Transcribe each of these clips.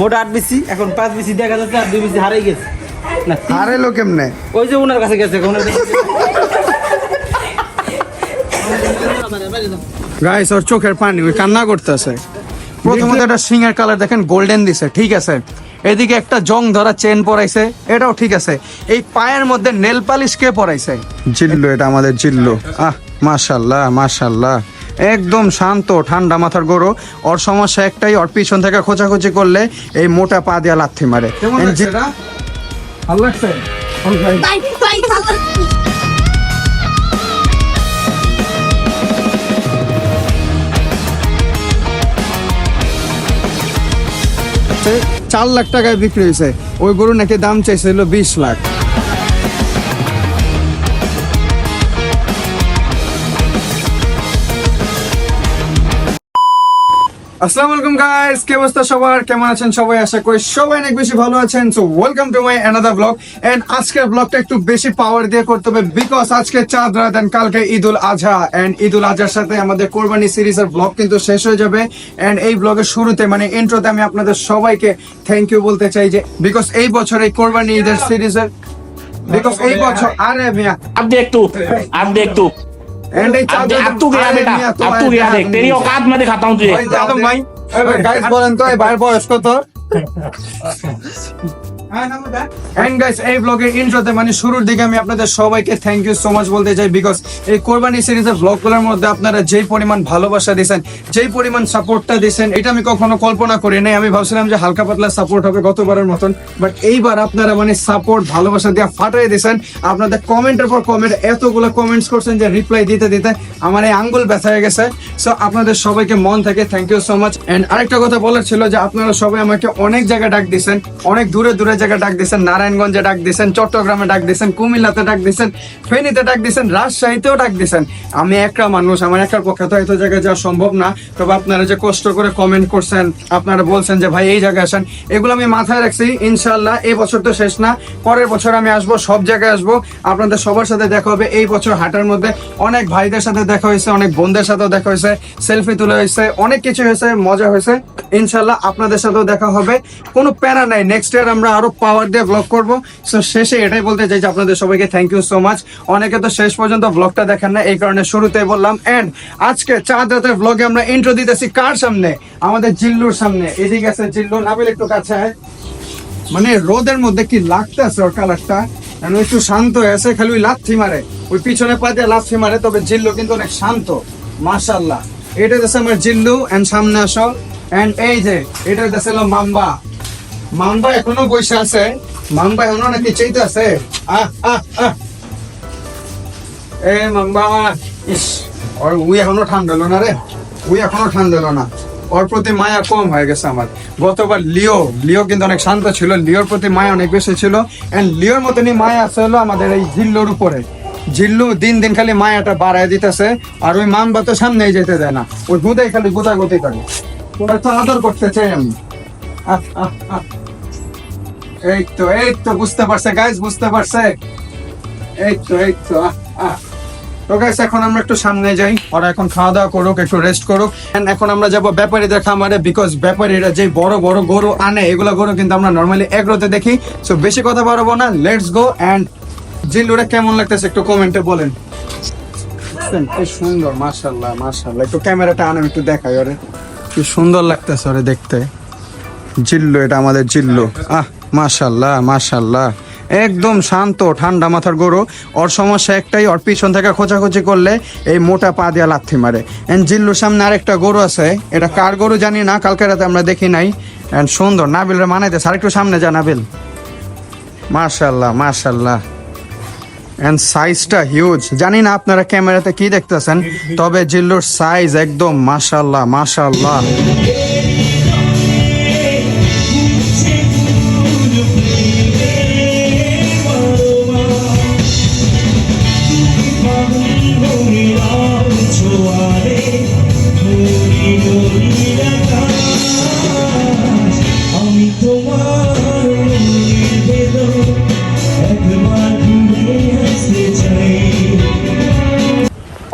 মোট আট বিসি এখন পাঁচ বিসি দেখা যাচ্ছে আর দুই বিসি হারিয়ে গেছে। না হারাইলো কেমনে? ওই যে ওনার কাছে গেছে ওনার গাইস ওর চোখের পানি ওই কান্না করতেছে। প্রথমত একটা সিংয়ের কালার দেখেন গোল্ডেন দিছে ঠিক আছে। এদিকে একটা জং ধরা চেন পরাইছে এটাও ঠিক আছে। এই পায়ের মধ্যে নেল পালিশ কে পরাইছে? জিল্লু এটা আমাদের জিল্লু। আহ মাশাল্লাহ মাশাল্লাহ। একদম শান্ত ঠান্ডা মাথার গরু। ওর সমস্যা একটাই ওর পিছন থেকে খোঁচাখুচি করলে এই মোটা পা দিয়া লাথি মারে। ভালো লাগছে? bye. চার লাখ টাকায় বিক্রি হয়েছে। ওই গরু নাকি দাম চাইছিল বিশ লাখ। আসসালামু গাইস কি অবস্থা সবার? কেমন আছেন সবাই? আশা করি সবাই অনেক বেশি ভালো আছেন। So welcome to my another blog and আজকের ব্লগটা একটু বেশি পাওয়ার দিয়ে করতে হবে বিকজ আজকে চাঁদ, রাত এন্ড কালকে ঈদ আজহা। এন্ড ঈদুল উল আজহার সাথে আমাদের কোরবানি সিরিজের ব্লগ কিন্তু শেষ হয়ে যাবে। এন্ড এই ব্লগের শুরুতে মানে ইন্ট্রোতে আমি আপনাদের সবাইকে থ্যাংক ইউ বলতে চাই যে বিকজ এই বছর এই কোরবানি ঈদের সিরিজের বিকজ এই বছর, আরে মিয়া, আপনি একটু আপনি একটু। अब तू गया बेटा अब तू गया देख तेरी औकात मैं दिखाता हूँ तुझे गाइस बोलन तो भाई बॉयस को तो এন্ড গাইস এই ব্লগের ইন্ট্রোতে মানে শুরুর দিকে আমি আপনাদের সবাইকে থ্যাংক ইউ সো মাচ বলতে চাই বিকজ এই কোরবানি সিরিজের ব্লগগুলোর মধ্যে আপনারা যেই পরিমাণ ভালোবাসা দিয়েছেন, যেই পরিমাণ সাপোর্টটা দিয়েছেন, এটা আমি কখনো কল্পনা করি নাই। আমি ভাবছিলাম যে হালকা পাতলা সাপোর্ট হবে গতবারের মতন বাট এইবার আপনারা মানে সাপোর্ট ভালোবাসা দিয়ে ফাটাই দিয়েছেন। আপনাদের কমেন্টের পর কমেন্ট এতগুলো কমেন্টস করছেন যে রিপ্লাই দিতে দিতে আমার এই আঙ্গুল ব্যথা হয়ে গেছে। সো আপনাদের সবাইকে মন থেকে thank you so much and আরেকটা কথা বলার ছিল যে আপনারা সবাই আমাকে অনেক জায়গায় ডাক দিয়েছেন, অনেক দূরে দূরে জায়গায় ডাক দিয়েছেন, নারায়ণগঞ্জে ডাক দিয়েছেন, চট্টগ্রামে ডাক দিয়েছেন, কুমিল্লাতে ডাক দিয়েছেন, ফেনীতে ডাক দিয়েছেন, রাজশাহীতেও ডাক দিয়েছেন। আমি একটা মানুষ, আমার একার পক্ষে তো এত জায়গায় যাওয়া সম্ভব না। তবে আপনারা যে কষ্ট করে কমেন্ট করছেন, আপনারা বলছেন যে, ভাই, এই জায়গায় আসেন। এগুলো আমি মাথায় রাখছি ইনশাল্লাহ এই বছর তো শেষ না। পরের বছর আমি আসব, সব জায়গায় আসব। আপনাদের সবার সাথে দেখা হবে এই বছর হাটার মধ্যে। অনেক ভাইদের সাথে দেখা হয়েছে, অনেক বোনদের সাথেও দেখা হয়েছে, সেলফি তোলা হয়েছে, অনেক কিছু হয়েছে, মজা হয়েছে। ইনশাল্লাহ আপনাদের সাথেও দেখা হবে। কোনো প্যারা নাই। নেক্সট ইয়ার আমরা আরও পাওয়ার দিয়ে ব্লগ করব। সো শেষে এটাই বলতে চাই যে আপনাদের সবাইকে থ্যাংক ইউ সো মাচ অনেকে তো শেষ পর্যন্ত ব্লগটা দেখেন না, এই কারণে শুরুতে বললাম। এন্ড আজকে চাঁদ রাতের ব্লগে আমরা ইন্ট্রো দিতেছি কার সামনে? আমাদের জিল্লুর সামনে। এদিকে আছে জিল্লু। নাবিল, একটু কাছে। মানে রোদের মধ্যে কি লাগতেছে ওর কালারটা একটু শান্ত আছে, খালি ওই লাথি মারে। ওই পিছনে পা দিয়ে লাথি মারে, তবে জিল্লু কিন্তু অনেক শান্ত। মাশাল্লাহ এটা দেশে আমার জিল্লু। অ্যান্ড সামনে আসো। এন্ড এই যে, এটা দেশে হলো মাম্বা। মাম্বা এখনও বসে আছে। মাম্বা এখনও নাকি চাইতে আছে। আহ আহ এ মাম্বা, ইস, ওর উই এখনও ঠান্ডা হলো না রে। উই এখনও ঠান্ডা হলো না। ওর প্রতি মায়া কম হয়ে গেছে আমার। গতবার লিও লিও কিন্তু অনেক শান্ত ছিল। লিওর প্রতি মায়া অনেক বেশি ছিল। এন্ড লিওর মতনই মায়া আছে হলো আমাদের এই জিল্লোর উপরে। জিল্লু দিন দিন খালি মায়াটা বাড়ায় দিতেছে। আর ওই মামবা তো সামনেই যেতে দেয় না। ওই গুদাই খালি গুদাগুতি করে। ওরা তো আদর করতে। এই তো এই তো, বুঝতে পারছে গাইজ বুঝতে পারছে। এই তো এই তো। তো গাইস এখন আমরা একটু সামনে যাই। ওরা এখন খাওয়া দাওয়া করুক, একটু রেস্ট করুক। And এখন আমরা যাব ব্যাপারীদের খামারে বিকজ ব্যাপারীরা যে বড় বড় গরু আনে, এগুলো গরু কিন্তু আমরা নর্মালি এগ্রোতে দেখি। সো বেশি কথা বাড়াবো না লেটস গো অ্যান্ড জিল্লুরা কেমন লাগতেছে একটু কমেন্টে বলেন। কি সুন্দর মাশাল্লাহ মাশাল্লাহ একটু ক্যামেরাটা আনাম একটু দেখাই ওরে। কি সুন্দর লাগতেছে ওরে দেখতে। জিল্লু এটা আমাদের জিল্লু। আহ, মাশাল্লাহ মাশাল্লাহ। একদম শান্ত, ঠান্ডা মাথার গরু। ওর সমস্যা একটাই, ওর পিছন থেকে খোঁচাখুচি করলে এই মোটা পা দিয়া লাথি মারে। এন্ড জিল্লুর সামনে আরেকটা গরু আছে। এটা কার গরু জানি না, কালকে রাতে আমরা দেখি নাই। এন্ড সুন্দর, নাবিলরে মানাইতেছে আরেকটু সামনে যা, নাবিল। মাশাল্লাহ মাশাল্লাহ। এন্ড সাইজটা হিউজ জানি না আপনারা ক্যামেরাতে কি দেখতেছেন, তবে জিল্লুর সাইজ একদম মাশাল্লাহ মাশাল্লাহ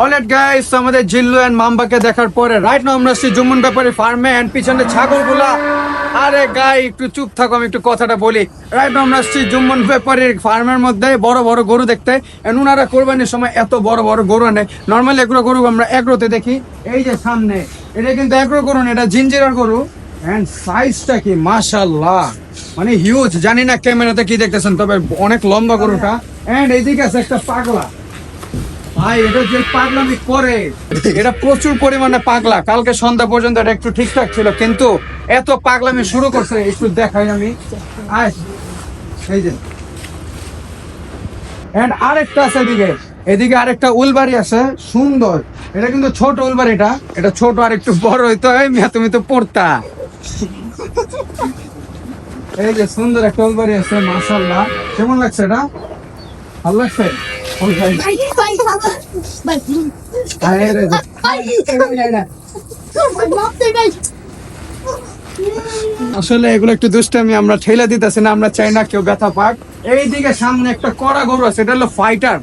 অলরেড গাইস আমাদের জিল্লু এন্ড মাম্বাকে দেখার পরে রাইট নাও আমরা আসছি জুমুন ব্যাপারে ফার্মে এন্ড পিছনে ছাগলগুলা। আরে গাই একটু চুপ থাকো, আমি একটু কথাটা বলি। রাইট আমরা আসছি জুম্মন ব্যাপারের ফার্মের মধ্যে, বড় বড় গরু দেখতে। And উনারা কোরবানির সময় এত বড় বড় গরু আনে। নর্মালি এগুলো গরু আমরা এগ্রোতে দেখি। এই যে সামনে, এটা কিন্তু এগ্রো গরু না, এটা জিঞ্জিরার গরু। এন্ড সাইজটা কি মাশাল্লাহ মানে হিউজ জানি না ক্যামেরাতে কি দেখতেছেন, তবে অনেক লম্বা গরুটা। এন্ড এইদিকে আছে একটা পাগলা। ভাই, এটা যে এটা প্রচুর পরিমাণে পাগলা। কালকে সন্ধ্যা পর্যন্ত এটা একটু ঠিকঠাক ছিল, কিন্তু এত শুরু করছে, একটু দেখাই আমি। আছে এদিকে। আরেকটা উলবাড়ি আছে, সুন্দর। এটা কিন্তু ছোট উলবাড়িটা এটা। ছোট আর একটু বড় হইতো মিয়া, তুমি তো পড়তা। এই যে সুন্দর একটা উলবাড়ি আছে মাশাল্লাহ কেমন লাগছে এটা? ভালো লাগছে? আসলে এগুলো একটু দুষ্টামি, আমরা ঠেলে দিতেছি না, আমরা চাই না কেউ ব্যথা পাক। এইদিকে সামনে একটা কড়া গরু আছে, এটা হলো ফাইটার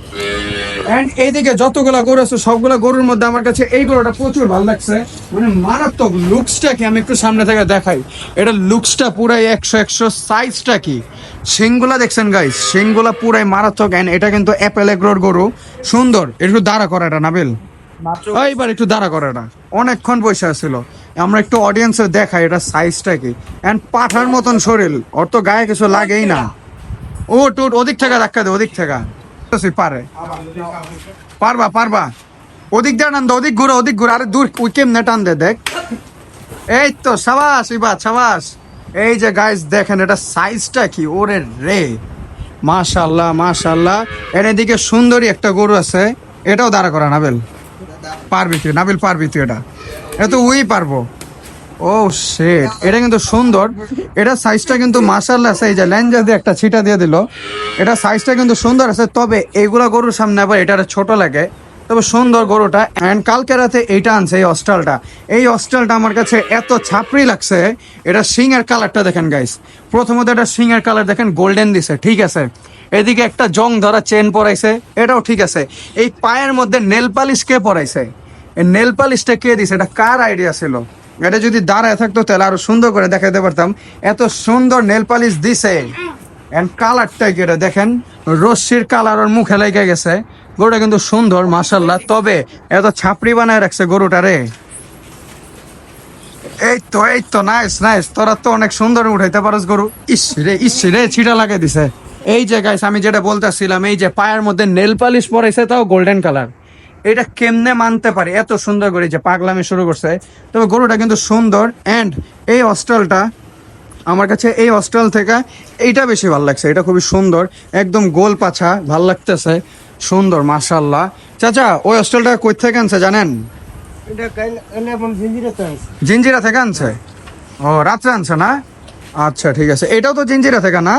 এন্ড এইদিকে যতগুলা গরু আছে সবগুলা গরুর মধ্যে আমার কাছে এই গরুটা প্রচুর ভালো লাগছে। মানে মারাত্মক লুকসটা কি আমি একটু সামনে থেকে দেখাই। এটা লুকসটা পুরাই একশো একশো সাইজটা কি? শিংগুলা দেখছেন গাইস শিংগুলা পুরাই মারাত্মক এন্ড এটা কিন্তু অ্যাপেল এগ্রোর গরু। সুন্দর একটু দাঁড়া করা এটা নাবিল। এইবার একটু দাঁড়া করে না। অনেকক্ষণ বসে ছিল আমরা একটু অডিয়েন্সের দেখাই এটা সাইজটা কি। এন্ড পাঠার মতন শরীর ওর তো গায়ে কিছু লাগেই না। ও টুট ওদিক থেকে ধাক্কা দে ওদিক থেকে। পারে। পারবা পারবা। ওদিক দিয়ে টান দে, ওদিক ঘুরে ওদিক ঘুরে। আরে দূর কেমনে টান দে, দেখ। এই তো, সাবাস, ইবাদ, সাবাস। এই যে গাইস দেখেন, এটা সাইজটা কি? ওরে রে। মাশাল্লাহ মাশাল্লাহ এর এদিকে সুন্দরী একটা গরু আছে। এটাও দাঁড়া করা, নাবেল। পারবি তুই, নাবিল, পারবি তুই এটা। এটা তো উই পারব। ও শেট এটা কিন্তু সুন্দর। এটা সাইজটা কিন্তু এই যে ল্যাঞ্জা দিয়ে একটা ছিটা দিয়ে দিল। এটা সাইজটা কিন্তু সুন্দর আছে। তবে এইগুলা গরুর সামনে আবার এটা ছোট লাগে। তবে সুন্দর গরুটা। অ্যান্ড কালকে রাতে এইটা আনছে, এই অস্টালটা। এই অস্টালটা আমার কাছে এত ছাপড়ি লাগছে। এটা সিংয়ের কালারটা দেখেন গাইস প্রথমত এটা সিংয়ের কালার দেখেন গোল্ডেন দিছে, ঠিক আছে? এদিকে একটা জং ধরা চেন পরাইছে। এটাও ঠিক আছে। এই পায়ের মধ্যে নেল পালিশ কে পরাইছে? এই নেল কে দিছে? এটা কার আইডিয়া ছিল? এটা যদি দাঁড়ায় থাকতো, তাহলে আরও সুন্দর করে দেখাতে পারতাম। এত সুন্দর নেল পালিশ দিছে। কালারটা এটা? দেখেন, রশ্মির কালার ওর মুখে লেগে গেছে। গরুটা কিন্তু সুন্দর মাসাল্লাহ তবে এত ছাপড়ি বানায় রাখছে গরুটা রে। এই তো এই তো নাইস নাইস তোরা তো অনেক সুন্দর উঠাইতে পারস গরু। ইস রে ইস রে, ছিটা লাগিয়ে দিছে। এই যে গাইস আমি যেটা বলতেছিলাম, এই যে পায়ের মধ্যে নেল পালিশ পরাইছে, তাও গোল্ডেন কালার এটা কেমনে মানতে পারে? এত সুন্দর করে যে পাগলামি শুরু করছে। তবে গরুটা কিন্তু সুন্দর অ্যান্ড এই অস্টলটা আমার কাছে এই হস্টেল থেকে এইটা বেশি ভালো লাগছে। এটা খুবই সুন্দর একদম গোল পাছা ভালো লাগতেছে। সুন্দর মাশাল্লাহ চাচা ওই হস্টেলটা কই থেকে আনছে জানেন? জিঞ্জিরা থেকে আনছে? ও রাত্রে আনছে না? আচ্ছা ঠিক আছে। এটাও তো জিঞ্জিরা থেকে না?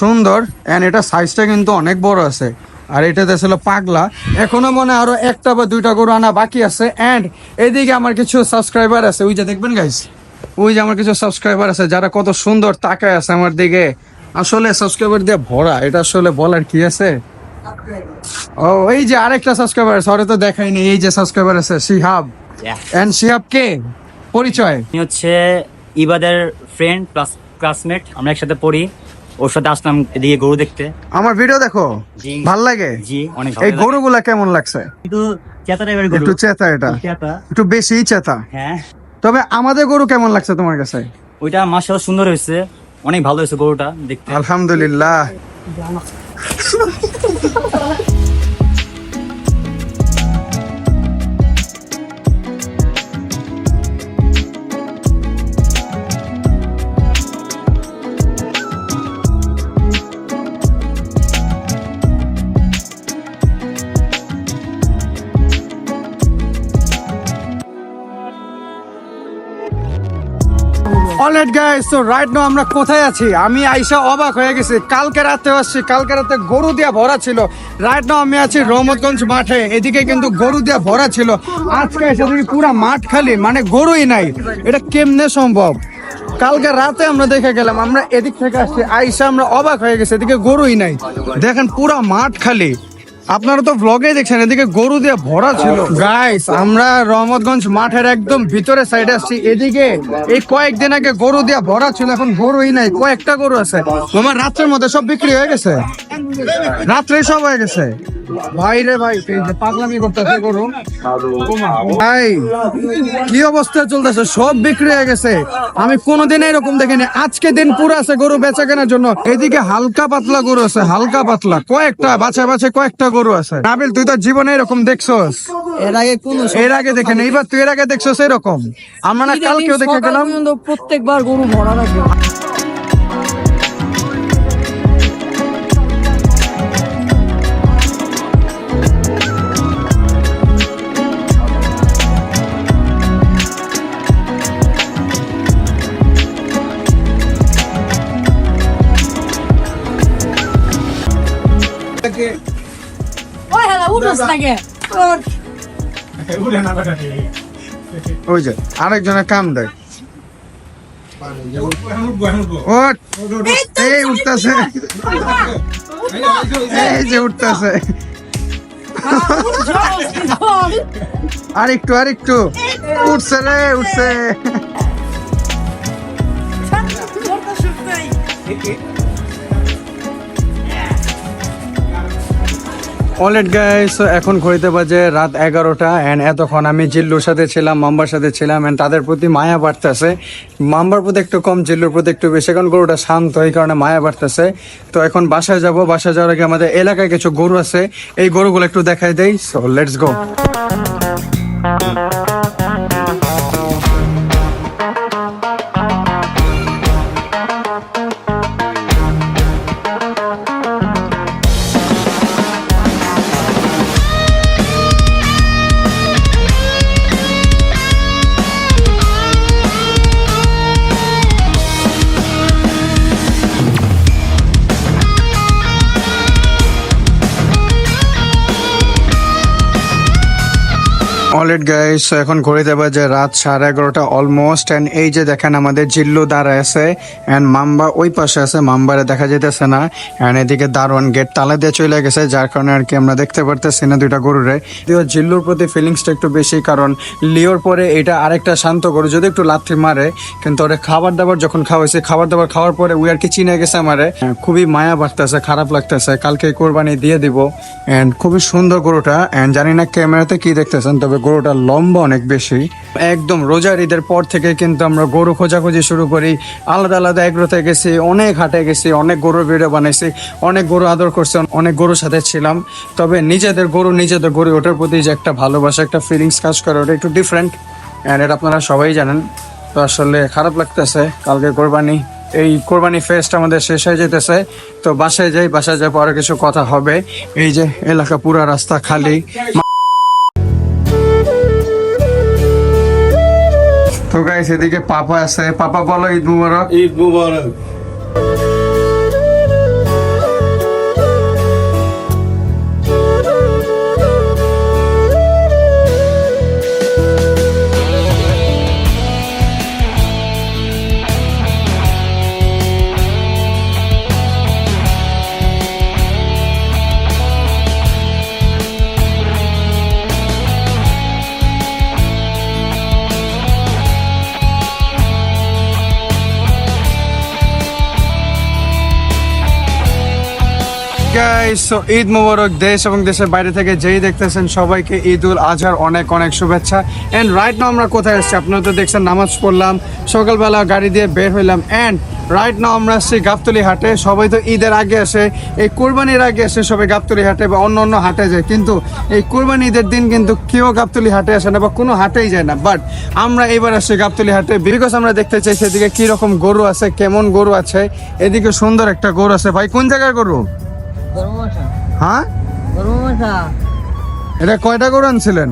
সুন্দর অ্যান্ড এটা সাইজটা কিন্তু অনেক বড় আছে। আর এটাতে ছিল পাগলা। এখনও মনে আরও একটা বা দুইটা গরু আনা বাকি আছে। এন্ড এদিকে আমার কিছু সাবস্ক্রাইবার আছে। ওই যে দেখবেন গাইস ওই যে আমার কিছু সাবস্ক্রাইবার আছে যারা কত সুন্দর তাকায় আছে আমার দিকে। আসলে সাবস্ক্রাইবার দিয়ে ভরা। এটা আসলে বলার কি আছে? ও এই যে আরেকটা সাবস্ক্রাইবার আছে। ওরে তো দেখাইনি এই যে সাবস্ক্রাইবার আছে শিহাব। এন্ড শিহাব কে? পরিচয়। হচ্ছে ইবাদের ফ্রেন্ড প্লাস ক্লাসমেট আমরা একসাথে পড়ি। ওর সাথে আসলাম এদিকে গরু দেখতে। আমার ভিডিও দেখো? ভালো লাগে? জি অনেক এই গরু গুলা গরুগুলা কেমন লাগছে? কিন্তু চেতা টাইপের গরু। একটু চেতা এটা। চেতা। একটু বেশি চেতা। হ্যাঁ। তবে আমাদের গরু কেমন লাগছে তোমার কাছে? ওইটা মাসাল সুন্দর হয়েছে। অনেক ভালো হয়েছে গরুটা দেখতে। আলহামদুলিল্লাহ। Alright guys so right now আমরা কোথায় আছি? আমি আইসা অবাক হয়ে গেছি। কালকে রাতে আসছি, কালকে রাতে গরু দিয়া ভরা ছিল। রাইট নাও আমি আছি রহমতগঞ্জ মাঠে, এদিকে কিন্তু গরু দিয়া ভরা ছিল। আজকে এসে দেখি পুরা মাঠ খালি মানে গরুই নাই। এটা কেমনে সম্ভব? কালকে রাতে আমরা দেখে গেলাম, আমরা এদিক থেকে আসছি, আইসা আমরা অবাক হয়ে গেছি, এদিকে গরুই নাই। দেখেন পুরা মাঠ খালি। আপনারা তো ব্লগে দেখছেন, এদিকে গরু দিয়ে ভরা ছিল। গাইস আমরা রহমতগঞ্জ মাঠের একদম ভিতরে সাইডে আসছি। এদিকে এই কয়েকদিন আগে গরু দিয়ে ভরা ছিল, এখন গরুই নাই, কয়েকটা গরু আছে। আমার রাত্রের মধ্যে সব বিক্রি হয়ে গেছে। রাত্রে সব হয়ে গেছে। ভাই রে ভাই পাগলামি গরু। ভাই, কি অবস্থা চলতেছে? সব বিক্রি হয়ে গেছে। আমি কোনোদিন এরকম দেখিনি। আজকে দিন পুরো আছে গরু বেচা কেনার জন্য। এদিকে হালকা পাতলা গরু আছে, হালকা পাতলা। কয়েকটা বাছা বাছে কয়েকটা গরু আছে। নাবিল তুই তো জীবনে এরকম দেখছস। এর আগে কোন এর আগে দেখে নেই এইবার তুই এর আগে দেখছস এরকম। আমরা না কালকেও দেখে গেলাম। প্রত্যেকবার গরু ভরা থাকে উঠোস না কে ওই যে আরেকজনের কাম দেয়। এই উঠতেছে। এই যে উঠতেছে। আর একটু আর একটু। উঠছে রে উঠছে। অলরেড গাইস এখন ঘড়িতে বাজে রাত এগারোটা অ্যান্ড এতক্ষণ আমি জিল্লুর সাথে ছিলাম, মাম্বার সাথে ছিলাম অ্যান্ড তাদের প্রতি মায়া বাড়তেছে। মাম্বার প্রতি একটু কম, জিল্লুর প্রতি একটু বেশি, কারণ গরুটা শান্ত, এই কারণে মায়া বাড়তেছে। তো এখন বাসায় যাব, বাসায় যাওয়ার আগে আমাদের এলাকায় কিছু গরু আছে, এই গরুগুলো একটু দেখাই দেয় so let's go alright guys এখন ঘুরে ঘড়িতে বাজে রাত সাড়ে এগারোটা অলমোস্ট অ্যান্ড এই যে দেখেন আমাদের জিল্লু দাঁড়ায় আছে অ্যান্ড মাম্বা ওই পাশে আছে মাম্বারে দেখা যেতেছে না অ্যান্ড এদিকে দারোয়ান গেট তালা দিয়ে চলে গেছে যার কারণে আর কি আমরা দেখতে পারতেছি না দুইটা গরুরে। যদিও জিল্লুর প্রতি ফিলিংসটা একটু বেশি কারণ লিওর পরে এটা আরেকটা শান্ত গরু যদি একটু লাথি মারে কিন্তু ওরা খাবার দাবার যখন খাওয়াইছে খাবার দাবার খাওয়ার পরে উই আর কি চিনে গেছে আমারে। হ্যাঁ, খুবই মায়া বাড়তেছে খারাপ লাগতেছে কালকে কোরবানি দিয়ে দিব অ্যান্ড খুবই সুন্দর গরুটা অ্যান্ড জানি না ক্যামেরাতে কি দেখতেছেন তবে গরুটা লম্বা অনেক বেশি। একদম রোজার ঈদের পর থেকে কিন্তু আমরা গরু খোঁজাখুঁজি শুরু করি। আলাদা আলাদা এগ্রোতে গেছি, অনেক হাটে গেছি, অনেক গরুর ভিডিও বানাইছি, অনেক গরু আদর করছি, অনেক গরুর সাথে ছিলাম। তবে নিজেদের গরু নিজেদের গরু, ওটার প্রতি যে একটা ভালোবাসা, একটা ফিলিংস কাজ করে, ওটা একটু ডিফারেন্ট অ্যান্ড এটা আপনারা সবাই জানেন। তো আসলে খারাপ লাগতেছে, কালকে কোরবানি, এই কোরবানি ফেস্ট আমাদের শেষ হয়ে যেতেছে। তো বাসায় যাই বাসায় যাই পরে কিছু কথা হবে। এই যে এলাকা পুরা রাস্তা খালি। এদিকে পাপা আছে পাপা বলো ঈদ মুবারক। ঈদ মুবারক। গাইস সো ঈদ মোবারক দেশ এবং দেশের বাইরে থেকে যেই দেখতেছেন সবাইকে ঈদ উল আজহার অনেক অনেক শুভেচ্ছা। এন্ড রাইট নাও আমরা কোথায় আসছি? আপনারা তো দেখছেন নামাজ পড়লাম, সকালবেলা গাড়ি দিয়ে বের হইলাম। এন্ড রাইট নাও আমরা আসছি গাবতলি হাটে। সবাই তো ঈদের আগে আসে, এই কোরবানির আগে আসে সবাই গাবতলি হাটে বা অন্য অন্য হাটে যায়। কিন্তু এই কোরবানি ঈদের দিন কিন্তু কেউ গাবতলি হাটে আসে না বা কোনো হাটেই যায় না। বাট আমরা এবার আসছি গাবতলি হাটে। বিকজ আমরা দেখতে চাই সেদিকে কীরকম গরু আছে, কেমন গরু আছে। এদিকে সুন্দর একটা গরু আছে। ভাই, কোন জায়গার গরু? হ্যাঁ? এটা কয়টা গরু আনছিলেন?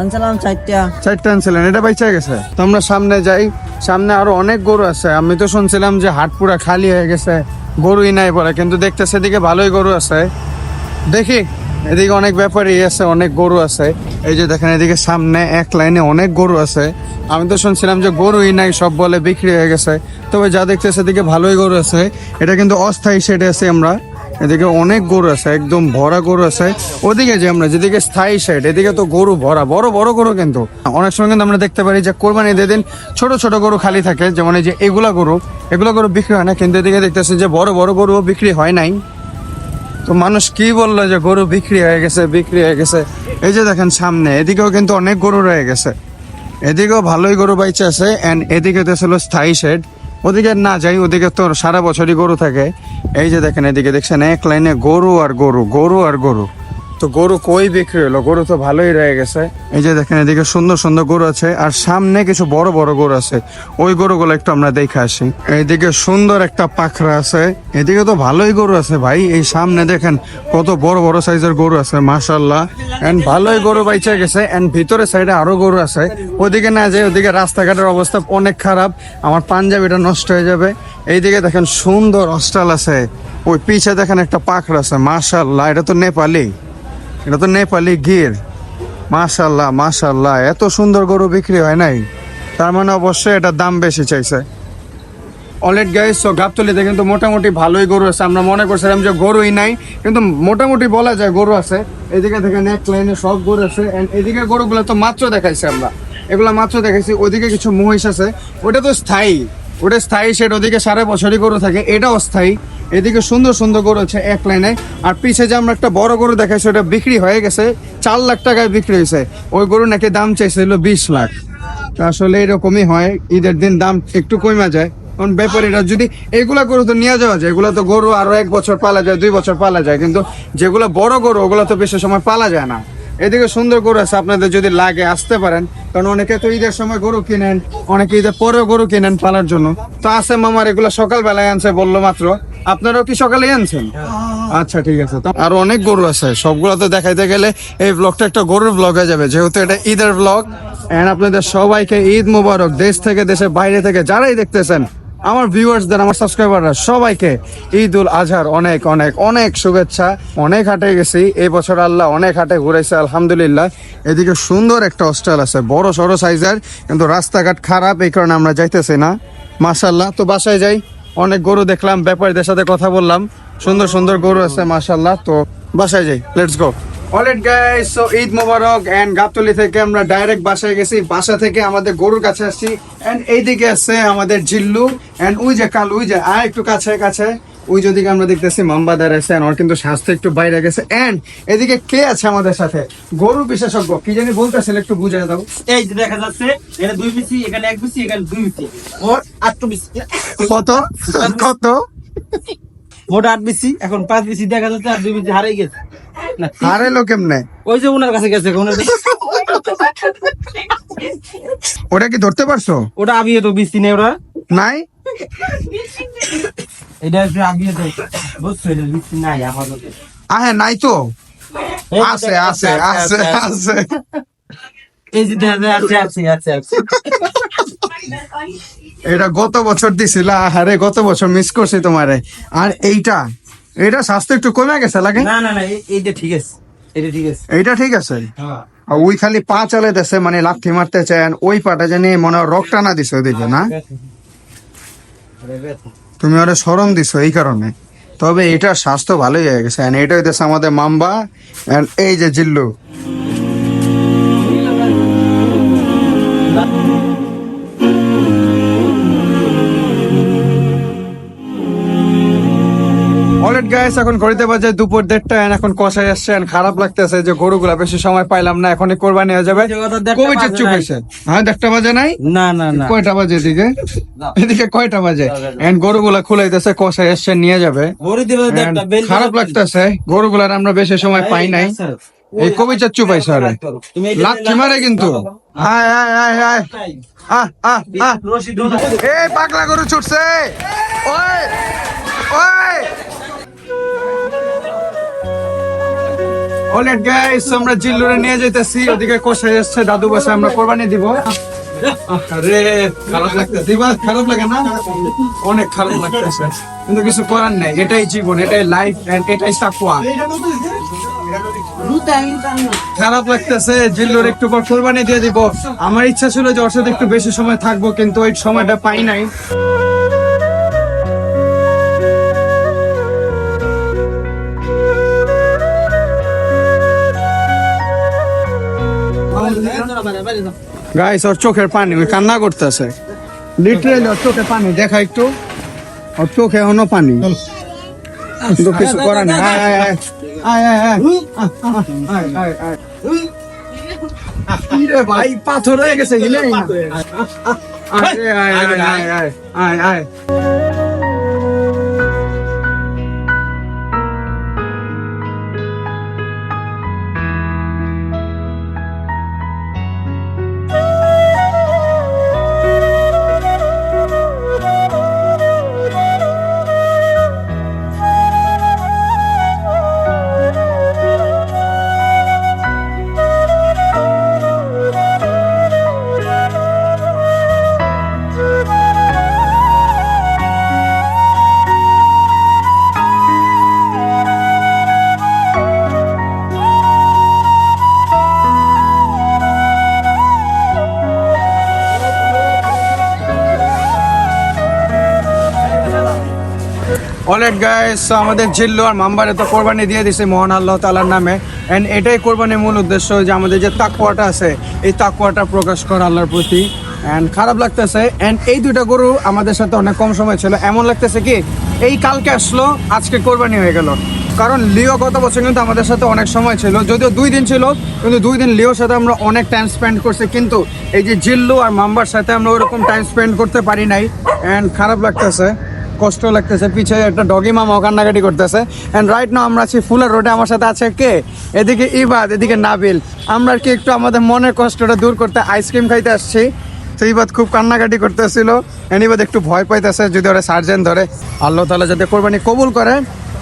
আনসালাম চারটা। চারটা আনছিলেন এটা বাইচা গেছে। তো আমরা সামনে যাই সামনে আরও অনেক গরু আছে। আমি তো শুনছিলাম যে হাট পুরা খালি হয়ে গেছে গরুই নাই পরে কিন্তু দেখতে সেদিকে ভালোই গরু আছে। দেখি এদিকে অনেক ব্যাপারই আছে অনেক গরু আছে। এই যে দেখেন এদিকে সামনে এক লাইনে অনেক গরু আছে। আমি তো শুনছিলাম যে গরুই নাই সব বলে বিক্রি হয়ে গেছে। তবে যা দেখতে সেদিকে ভালোই গরু আছে এটা কিন্তু অস্থায়ী সেটে আছে আমরা। এদিকে অনেক গরু আছে, একদম ভরা গরু আছে। ওদিকে যে আমরা, যেদিকে স্থায়ী সাইড এদিকে তো গরু ভরা, বড় বড় গরু কিন্তু। অনেক সময় কিন্তু আমরা দেখতে পারি যে কোরবানি ঈদের দিন ছোট ছোট গরু খালি থাকে, যেমন এই যে এগুলা গরু এগুলা গরু বিক্রি হয় না, কিন্তু এদিকে দেখতেছি যে বড় বড় গরু বিক্রি হয় নাই। তো মানুষ কি বলল যে গরু বিক্রি হয়ে গেছে, বিক্রি হয়ে গেছে? এই যে দেখেন সামনে, এদিকেও কিন্তু অনেক গরু রয়ে গেছে। এদিকেও ভালোই গরু বাইচে আছে এন্ড এদিকে তো ছিল স্থায়ী শেড ওদিকে না যাই, ওদিকে তো সারা বছরই গরু থাকে। এই যে দেখেন এদিকে, দেখছেন এক লাইনে গরু আর গরু গরু আর গরু। তো গরু কই বিক্রি হলো? গরু তো ভালোই রয়ে গেছে। এই যে দেখেন, এদিকে সুন্দর সুন্দর গরু আছে, আর সামনে কিছু বড় বড় গরু আছে। ওই গরুগুলো একটু আমরা দেখে আসি। এইদিকে সুন্দর একটা পাখরা আছে। এদিকে তো ভালোই গরু আছে ভাই। এই সামনে দেখেন, কত বড় বড় সাইজের গরু আছে মাশাল্লাহ এন্ড ভালোই গরু বাইচে গেছে। এন্ড ভিতরে সাইডে আরও গরু আছে। ওদিকে না যায় ওদিকে রাস্তাঘাটের অবস্থা অনেক খারাপ। আমার পাঞ্জাবিটা নষ্ট হয়ে যাবে। এইদিকে দেখেন সুন্দর হস্টাল আছে। ওই পিছে দেখেন একটা পাখরা আছে মাশাল্লাহ এটা তো নেপালি। এটা তো নেপালি গির। মাশাল্লাহ মাশাল্লাহ এত সুন্দর গরু বিক্রি হয় নাই। তার মানে অবশ্যই এটার দাম বেশি চাইছে। অলেট গাইস সো গাবতলিতে কিন্তু মোটামুটি ভালোই গরু আছে। আমরা মনে করছিলাম যে গরুই নাই, কিন্তু মোটামুটি বলা যায় গরু আছে। এদিকে দেখেন এক লাইনে সব গরু আছে। And এদিকে গরুগুলো তো মাত্র দেখাইছি আমরা। এগুলো মাত্র দেখাইছি, ওদিকে কিছু মহিষ আছে। ওটা তো স্থায়ী। ওটা স্থায়ী, সেট ওদিকে সারা বছরই গরু থাকে। এটা অস্থায়ী এদিকে সুন্দর সুন্দর গরু আছে এক লাইনে। আর পিছে যে আমরা একটা বড় গরু দেখাইছি, ওটা বিক্রি হয়ে গেছে। চার লাখ টাকায় বিক্রি হয়েছে। ওই গরু নাকি দাম চাইছিল বিশ লাখ। তা আসলে এরকমই হয়। ঈদের দিন দাম একটু কমা যায়। কারণ ব্যাপারীরা যদি এগুলা গরু তো নিয়ে যাওয়া যায়, এগুলো তো গরু আরও এক বছর পালা যায়, দুই বছর পালা যায়। কিন্তু যেগুলো বড় গরু, ওগুলো তো বেশি সময় পালা যায় না। এদিকে সুন্দর গরু আছে, আপনাদের যদি লাগে আসতে পারেন। কারণ অনেকে তো ঈদের সময় গরু কিনেন, অনেকে ঈদের পরেও গরু কিনেন পালার জন্য। তো আছে মামার, এগুলো সকালবেলায় আনছে বলল মাত্র। আপনারাও কি সকালে আনছেন? আচ্ছা ঠিক আছে। আর অনেক গরু আছে, সবগুলো তো দেখাইতে গেলে এই ব্লগটা একটা গরুর ব্লগ হয়ে যাবে। যেহেতু এটা ঈদের ব্লগ এন্ড আপনাদের সবাইকে ঈদ মুবারক, দেশ থেকে দেশের বাইরে থেকে যারাই দেখতেছেন আমার ভিউয়ার্সদের আমার সাবস্ক্রাইবাররা সবাইকে ঈদ উল আজহার অনেক অনেক অনেক শুভেচ্ছা। অনেক হাটে গেছি। এই বছর আল্লাহ অনেক হাটে ঘুরেছে আলহামদুলিল্লাহ। এদিকে সুন্দর একটা হস্টেল আছে, বড় সড়ো সাইজের কিন্তু রাস্তাঘাট খারাপ, এই কারণে আমরা যাইতেছি না। মাশাল্লাহ তো বাসায় যাই। অনেক গরু দেখলাম, ব্যাপারীদের সাথে কথা বললাম। সুন্দর সুন্দর গরু আছে মাশাল্লাহ তো বাসায় যাই। Let's go alright guys so Eid Mubarak and Gabtoli থেকে আমরা ডাইরেক্ট বাসায় গেছি। বাসা থেকে আমাদের গরুর কাছে আসছি। এন্ড এইদিকে আছে আমাদের জিল্লু। এন্ড ওই যে কাল ওই যে আর একটু কাছে কাছে। ওই যেদিকে আমরা দেখতেছি মাম্বাদার আছে and ওর কিন্তু স্বাস্থ্য একটু বাইরে গেছে। এন্ড এদিকে কে আছে আমাদের সাথে? গরু বিশেষজ্ঞ। কি জানি বলতেছেন একটু বুঝিয়ে দাও। এই যে দেখা যাচ্ছে এটা দুই বিসি এখানে এক বিসি এখানে দুই বিসি ওর আট বিসি কত? কত? আট বিসি এখন পাঁচ বিসি দেখা যাচ্ছে আর দুই বিসি হারিয়ে গেছে। হারাইলো কেমনে? ওই যে ওনার কাছে গেছে ওনার ওটা কি ধরতে পারছ? ওটা আবিয়ে তো বিসি নেই ওরা। নাই? এটা তো বুঝছ এটা বিসি নাই আপাতত। আহে নাই তো? আছে আছে আছে আছে এই যে দেখা আছে আছে আছে। এটা গত বছর দিছিল? আরে গত বছর মিস করছি তোমারে। আর এইটা? এটা স্বাস্থ্য একটু কমে গেছে লাগে? না না না এইটা ঠিক আছে। এটা ঠিক আছে। এইটা ঠিক আছে? হ্যাঁ। ওই খালি পা চালাইতেছে মানে লাথি মারতে চান ওই পাটা জানি মনে হয় রক টানা দিছে ওদিকে না? তুমি ওরা সরম দিছো এই কারণে। তবে এটা স্বাস্থ্য ভালোই হয়ে গেছে। এটা হইতেছে আমাদের মাম্বা and এই যে জিল্লু। অলরেড গাইস এখন ঘড়িতে বাজে দুপুর দেড়টা এখন কষাই আসছে খারাপ লাগতেছে যে গরুগুলা বেশি সময় পাইলাম না এখনই কোরবানি হয়ে যাবে। দেড়টা চুপ। হয়েছে। হ্যাঁ দেড়টা বাজে নাই? না না না। কয়টা বাজে এদিকে? এদিকে কয়টা বাজে? এন্ড গরুগুলা খুলাইতেছে কষাই আসছে নিয়ে যাবে। খারাপ লাগতেছে গরুগুলার আমরা বেশি সময় পাই নাই। এই কবি চাচ্চু পাইছে আরে। তুমি মারে কিন্তু। আয় আয় আয় আয় আহ আহ আহ। এই পাগলা গরু ছুটছে। ওই ওই। আমরা জিল্লুরে নিয়ে যাইতেছি। ওদিকে কষাই আসছে, দাদু বসে আমরা কোরবানি দিব। খারাপ লাগতেছে। খারাপ লাগে না? অনেক খারাপ লাগতেছে। কিন্তু কিছু করার নাই। এটাই জীবন, এটাই লাইফ এটাই খারাপ লাগতেছে, জিল্লুর একটু পর কোরবানি দিয়ে দিব। আমার ইচ্ছা ছিল যে ওর সাথে একটু বেশি সময় থাকব, কিন্তু ওই সময়টা পাই নাই। গাইস ওর চোখের পানি ওই কান্না করতেছে লিটারেলি ওর চোখে পানি দেখা একটু ওর চোখে এখনও পানি কিন্তু কিছু করার নেই আয় আয় আয় আয় আয় আয় আয় আয় আয় ভাই পাথর হয়ে গেছে আয় আয় আয় আয় আয় আয় অলরেড গাইস আমাদের জিল্লু আর মাম্বারে তো কোরবানি দিয়ে দিছে মহান আল্লাহ তালার নামে। অ্যান্ড এটাই কোরবানির মূল উদ্দেশ্য, যে আমাদের যে তাকুয়াটা আছে, এই তাকুয়াটা প্রকাশ করা আল্লাহর প্রতি। অ্যান্ড খারাপ লাগতেছে অ্যান্ড এই দুইটা গরু আমাদের সাথে অনেক কম সময় ছিল। এমন লাগতেছে কি, এই কালকে আসলো, আজকে কোরবানি হয়ে গেল। কারণ লিও গত বছর কিন্তু আমাদের সাথে অনেক সময় ছিল। যদিও দুই দিন ছিল, কিন্তু দুই দিন লিওর সাথে আমরা অনেক টাইম স্পেন্ড করছি। কিন্তু এই যে জিল্লু আর মাম্বার সাথে আমরা ওরকম টাইম স্পেন্ড করতে পারি নাই। অ্যান্ড খারাপ লাগতেছে। কষ্ট লাগতেছে পিছিয়ে একটা ডগি মামা কান্নাকাটি করতেছে। এন্ড রাইট নাও আমরা আছি ফুলের রোডে, আমার সাথে আছে কে? এদিকে ইবাদ, এদিকে নাবিল। আমরা কি একটু আমাদের মনের কষ্টটা দূর করতে আইসক্রিম খাইতে আসছি। তো ইবাদ খুব কান্নাকাটি করতেছিল। এন্ড ইবাদ একটু ভয় পাইতেছে, যদি ওরা সার্জেন ধরে। আল্লাহ তালা যাতে কোরবানি কবুল করে।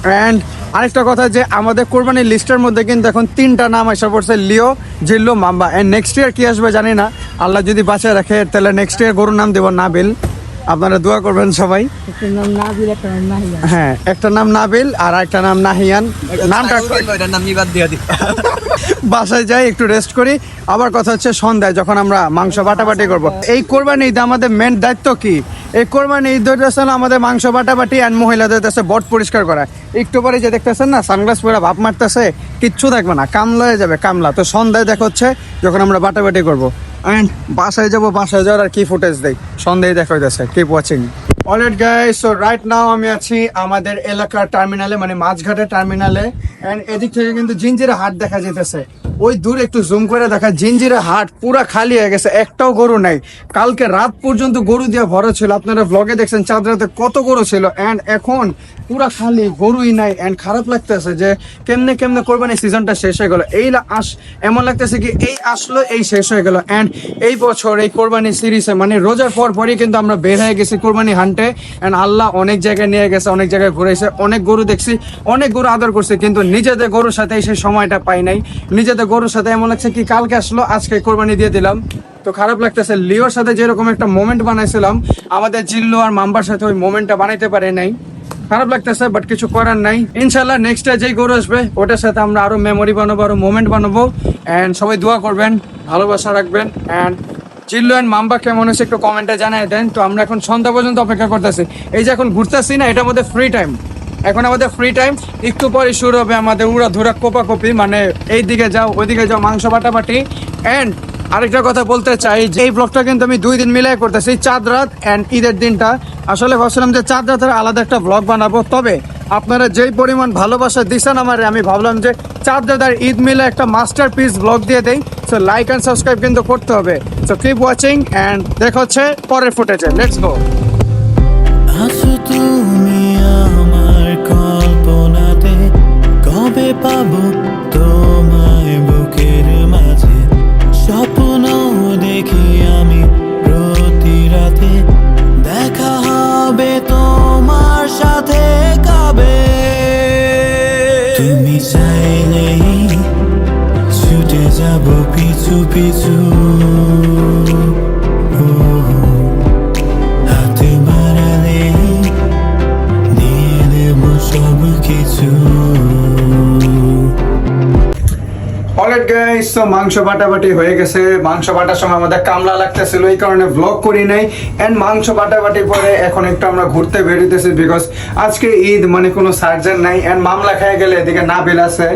অ্যান্ড আরেকটা কথা যে, আমাদের কোরবানির লিস্টের মধ্যে কিন্তু এখন তিনটা নাম এসে পড়ছে, লিও, জিল্লো, মাম্বা। অ্যান্ড নেক্সট ইয়ার কি আসবে জানি না। আল্লাহ যদি বাঁচায় রাখে, তাহলে নেক্সট ইয়ার গরুর নাম দেবো নাবিল। আপনারা দোয়া করবেন সবাই। হ্যাঁ একটা নাম নাবিল আর একটা নাম নাহিয়ান। নামটা বাসায় যাই একটু রেস্ট করি। আবার কথা হচ্ছে সন্ধ্যায় যখন আমরা মাংস বাটাবাটি করব। এই কোরবানি ঈদে আমাদের মেন দায়িত্ব কি? এই কোরবানি ঈদ হলো আমাদের মাংস বাটাবাটি আর মহিলাদের কাছে বট পরিষ্কার করা। একটু পরে যে দেখতেছেন না, সানগ্লাস পরে ভাব মারতেছে, কিচ্ছু দেখবে না, কামলা হয়ে যাবে, কামলা। তো সন্ধ্যায় দেখা হচ্ছে, যখন আমরা বাটাবাটি করব। অ্যান্ড বাসায় যাব, বাসায় যাওয়ার আর কি ফুটেজ দেই? সন্ধ্যায় দেখা হইতেছে keep watching alright guys so right now আমি আছি আমাদের এলাকার টার্মিনালে মানে মাঝঘাটের টার্মিনালে এন্ড এদিক থেকে কিন্তু জিঞ্জিরা হাট দেখা যেতেছে ওই দূর একটু জুম করে দেখা, জিঞ্জিরা হাট পুরা খালি হয়ে গেছে, একটাও গরু নাই। কালকে রাত পর্যন্ত গরু দিয়ে ভরা ছিল। আপনারা ব্লগে দেখছেন চাঁদ রাতে কত গরু ছিল। এন্ড এখন পুরা খালি, গরুই নাই। এন্ড খারাপ লাগতেছে যে কেমনে কেমনে কোরবানি সিজনটা শেষ হয়ে গেল। এই আস, এমন লাগতেছে কি, এই আসলো, এই শেষ হয়ে গেল। অ্যান্ড এই বছর এই কোরবানি সিরিজে মানে রোজার পর পরই কিন্তু আমরা বের হয়ে গেছি কোরবানি হান্টে এন্ড আল্লাহ অনেক জায়গায় নিয়ে গেছে, অনেক জায়গায় ঘুরেছে অনেক গরু দেখছি, অনেক গরু আদর করছে, কিন্তু নিজেদের গরুর সাথে সেই সময়টা পাই নাই। নিজেদের গরুর সাথে এমন লাগছে কি কালকে আসলো, আজকে কোরবানি দিয়ে দিলাম। তো খারাপ লাগতেছে, লিওর সাথে যেরকম একটা মোমেন্ট বানাইছিলাম, আমাদের জিল্লু আর মাম্বার সাথে ওই মোমেন্টটা বানাইতে পারে নাই। খারাপ লাগতেছে বাট কিছু করার নাই। ইনশাল্লাহ নেক্সট যেই গরু আসবে, ওটার সাথে আমরা আরও মেমোরি বানাবো, আরও মোমেন্ট বানাবো। এন্ড সবাই দোয়া করবেন, ভালোবাসা রাখবেন। এন্ড চিল্লু অ্যান্ড মাম্বা কেমন হয়েছে একটু কমেন্টে জানাই দেন। তো আমরা এখন সন্ধ্যা পর্যন্ত অপেক্ষা করতেছি। এই যে এখন ঘুরতেছি না এটা আমাদের ফ্রি টাইম এখন আমাদের ফ্রি টাইম একটু পরে শুরু হবে আমাদের উড়া ধুরা কোপাকপি মানে এই দিকে যাও, ওইদিকে যাও, মাংস বাটাবাটি। অ্যান্ড আরেকটা কথা বলতে চাই যে, এই ব্লগটা কিন্তু আমি দুই দিন মিলাই করতেছি, চাঁদ রাত অ্যান্ড ঈদের দিনটা। আসলে ভাবছিলাম যে চাঁদ রাতের আলাদা একটা ব্লগ বানাবো, তবে আপনারা যেই পরিমাণ ভালোবাসা দিছেন আমার, আমি ভাবলাম যে চাঁদ রাত আর ঈদ মিলে একটা মাস্টার পিস ব্লগ দিয়ে দেই। সো লাইক অ্যান্ড সাবস্ক্রাইব কিন্তু করতে হবে। সো কিপ ওয়াচিং অ্যান্ড দেখা হচ্ছে পরের ফুটেজে লেটস গো তুমি কবে পাবো? তোমায় বুকের মাঝে। স্বপ্ন দেখি আমি প্রতি রাতে। দেখা হবে তোমার সাথে কবে? তুমি চাইলেই ছুটে যাব পিছু পিছু। তো মাংস বাটাবাটি হয়ে গেছে। মাংস বাটার সময় আমাদের কামলা লাগতেছিল, এই কারণে ব্লগ করি নাই। অ্যান্ড মাংস বাটা বাটি পরে এখন একটু আমরা ঘুরতে বেরোতেছি বিকজ আজকে ঈদ মানে কোনো সার্জন নাই। অ্যান্ড মামলা খেয়ে গেলে এদিকে নাবিল আছে।